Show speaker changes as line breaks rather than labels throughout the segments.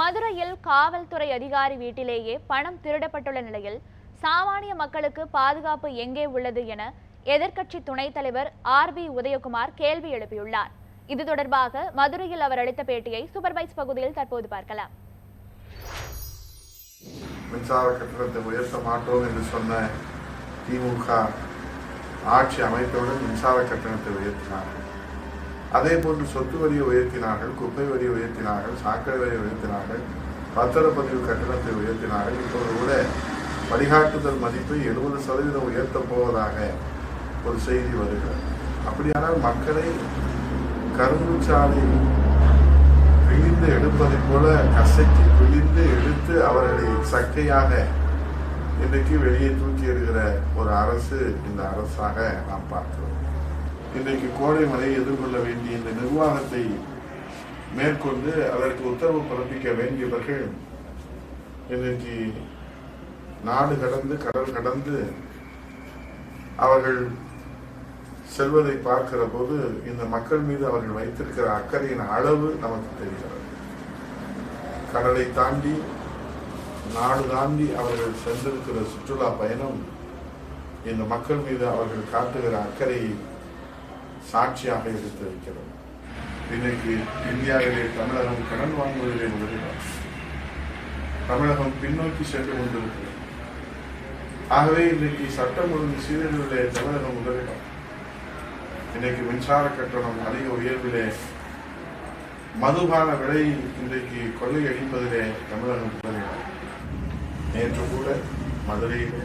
மதுரையில் காவல்துறை அதிகாரி வீட்டிலேயே பணம் திருடப்பட்டுள்ள நிலையில் சாமானிய மக்களுக்கு பாதுகாப்பு எங்கே உள்ளது என எதிர்க்கட்சி துணைத் தலைவர் ஆர் பி உதயகுமார் கேள்வி எழுப்பியுள்ளார். இது தொடர்பாக மதுரையில் அவர் அளித்த பேட்டியை சூப்பர்வைஸ் பகுதியில் தற்போது பார்க்கலாம்.
மின்சார கட்டணத்தை உயர்த்த மாட்டோம் என்று சொன்ன திமுக ஆட்சி அமைத்தவுடன் மின்சார கட்டணத்தை உயர்த்தினார்கள் அதே போன்று சொத்து வரியை உயர்த்தினார்கள் குப்பை வரியை உயர்த்தினார்கள் சாக்கடை வரியை உயர்த்தினார்கள் பத்திரப்பதிவு கட்டணத்தை உயர்த்தினார்கள். இப்போது கூட வழிகாட்டுதல் மதிப்பை எழுபது சதவீதம் உயர்த்தப் போவதாக ஒரு செய்தி வருகிறது. அப்படியானால் மக்களை கரும்பு சாலையில் பிழிந்து எடுப்பதைப் போல கசக்கி பிழிந்து எடுத்து அவர்களை சக்கையாக இன்றைக்கு வெளியே தூக்கி எடுகிற ஒரு அரசு இந்த அரசாக நாம் பார்க்கிறோம். இன்றைக்கு கோடை மழையை எதிர்கொள்ள வேண்டிய இந்த நிர்வாகத்தை மேற்கொண்டு அதற்கு உத்தரவு பிறப்பிக்க வேண்டியவர்கள் இன்றைக்கு நாடு கடந்து கடல் கடந்து அவர்கள் செல்வதை பார்க்கிற போது இந்த மக்கள் மீது அவர்கள் வைத்திருக்கிற அக்கறையின் அளவு நமக்கு தெரிகிறது. கடலை தாண்டி நாடு தாண்டி அவர்கள் சென்றிருக்கிற சுற்றுலா பயணம் இந்த மக்கள் மீது அவர்கள் காட்டுகிற அக்கறையை சாட்சியாக எடுத்து வைக்கிறது இன்னைக்கு இந்தியாவிலே தமிழகம் கடன் வாங்குவதிலே முதலிடம். தமிழகம் பின்னோக்கி சென்று கொண்டிருக்கிறது. ஆகவே இன்றைக்கு சட்டம் ஒழுங்கு சீரழிவிலே தமிழகம் முதலிடம். இன்னைக்கு மின்சார கட்டணம் அதிக உயர்விலே மதுபான விலை இன்றைக்கு கொள்ளை அடிப்பதிலே தமிழகம் முதலிடம். நேற்று கூட மதுரையிலே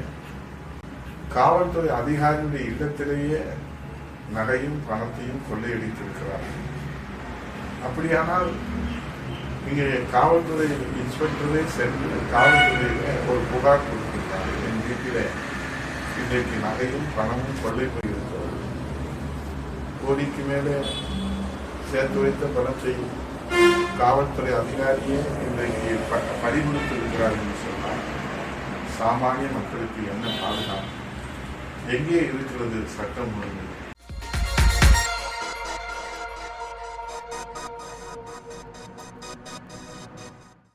காவல்துறை அதிகாரியுடைய இல்லத்திலேயே நகையும் பணத்தையும் கொள்ளையடித்திருக்கிறார்கள் அப்படியானால் இங்கே காவல்துறை இன்ஸ்பெக்டரே சென்று காவல்துறையில ஒரு புகார் கொடுத்திருக்காரு என் வீட்டில் இன்றைக்கு நகையும் பணமும் கொள்ளை போயிருக்கிறது கோடிக்கு மேலே சேர்த்து வைத்த பணத்தை காவல்துறை அதிகாரியே இன்றைக்கு ப- பறிகொடுத்திருக்கிறார் என்று சொன்னால் சாமானிய மக்களுக்கு என்ன பாதுகாப்பு? எங்கே இருக்கிறது சட்டம் ஒழுங்கு?